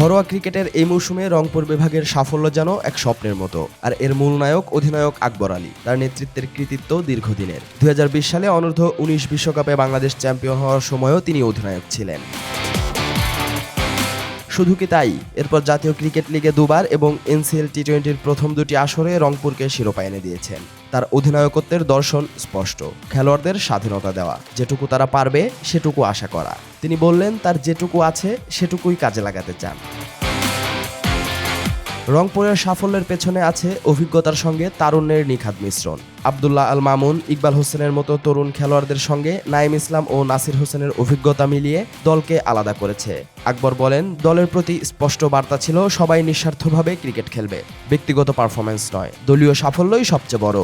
ঘরোয়া ক্রিকেটের এই মৌসুমে রংপুর বিভাগের সাফল্য যেন এক স্বপ্নের মতো। আর এর মূল নায়ক অধিনায়ক আকবর আলী, তার নেতৃত্বের কৃতিত্ব দীর্ঘদিনের। দু হাজার বিশ সালে অনূর্ধ্ব উনিশ বিশ্বকাপে বাংলাদেশ চ্যাম্পিয়ন হওয়ার সময়ও তিনি অধিনায়ক ছিলেন। শুধু কি তাই? এরপর জাতীয় ক্রিকেট লিগে দুবার এবং এনসিএল টি টোয়েন্টির প্রথম দুটি আসরে রংপুরকে শিরোপা এনে দিয়েছেন। তার অধিনায়কত্বের দর্শন স্পষ্ট, খেলোয়াড়দের স্বাধীনতা দেওয়া, যেটুকু তারা পারবে সেটুকু আশা করা। তিনি বললেন, তার যেটুকু আছে সেটুকুই কাজে লাগাতে চান। রংপুরের সাফল্যের পেছনে আছে অভিজ্ঞতার সঙ্গে তারুণ্যের নিখাদ মিশ্রণ। আবদুল্লাহ আল মামুন, ইকবাল হোসেনের মতো তরুণ খেলোয়াড়দের সঙ্গে নাইম ইসলাম ও নাসির হোসেনের অভিজ্ঞতা মিলিয়ে দলকে আলাদা করেছে। আকবর বলেন, দলের প্রতি স্পষ্ট বার্তা ছিল, সবাই নিঃস্বার্থভাবে ক্রিকেট খেলবে। ব্যক্তিগত পারফরমেন্স নয়, দলীয় সাফল্যই সবচেয়ে বড়।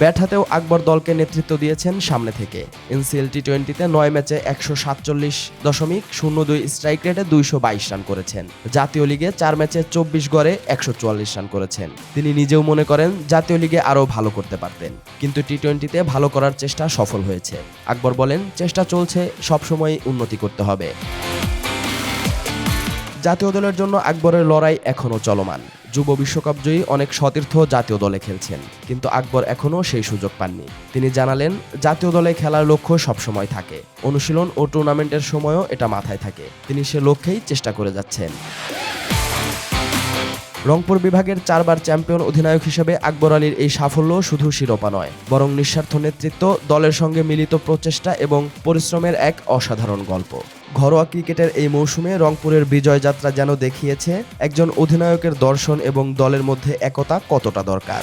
ব্যাট হাতেও আকবর দলকে নেতৃত্ব দিয়েছেন সামনে থেকে। এনসিএল টি টোয়েন্টিতে নয় ম্যাচে একশো সাতচল্লিশ দশমিক শূন্য দুই স্ট্রাইক রেটে দুইশো বাইশ রান করেছেন। জাতীয় লিগে চার ম্যাচে চব্বিশ গড়ে একশো চুয়াল্লিশ রান করেছেন। তিনি নিজেও মনে করেন জাতীয় লিগে আরও ভালো করতে পারতেন। কিন্তু টি টোয়েন্টিতে ভালো করার চেষ্টা সফল হয়েছে। আকবর বলেন, চেষ্টা চলছে সবসময় উন্নতি করতে হবে। জাতীয় দলের জন্য আকবরের লড়াই এখনও চলমান। যুব বিশ্বকাপ জয়ী অনেক সতীর্থ জাতীয় দলে খেলছেন, কিন্তু আকবর এখনও সেই সুযোগ পাননি। তিনি জানালেন, জাতীয় দলে খেলার লক্ষ্য সবসময় থাকে। অনুশীলন ও টুর্নামেন্টের সময়ও এটা মাথায় থাকে। তিনি সে লক্ষ্যেই চেষ্টা করে যাচ্ছেন। রংপুর বিভাগের চারবার চ্যাম্পিয়ন অধিনায়ক হিসেবে আকবর আলীর এই সাফল্য শুধু শিরোপা নয়, বরং নিঃস্বার্থ নেতৃত্ব, দলের সঙ্গে মিলিত প্রচেষ্টা এবং পরিশ্রমের এক অসাধারণ গল্প। ঘরোয়া ক্রিকেটের এই মৌসুমে রংপুরের বিজয় যাত্রা যেন দেখিয়েছে, একজন অধিনায়কের দর্শন এবং দলের মধ্যে একতা কতটা দরকার।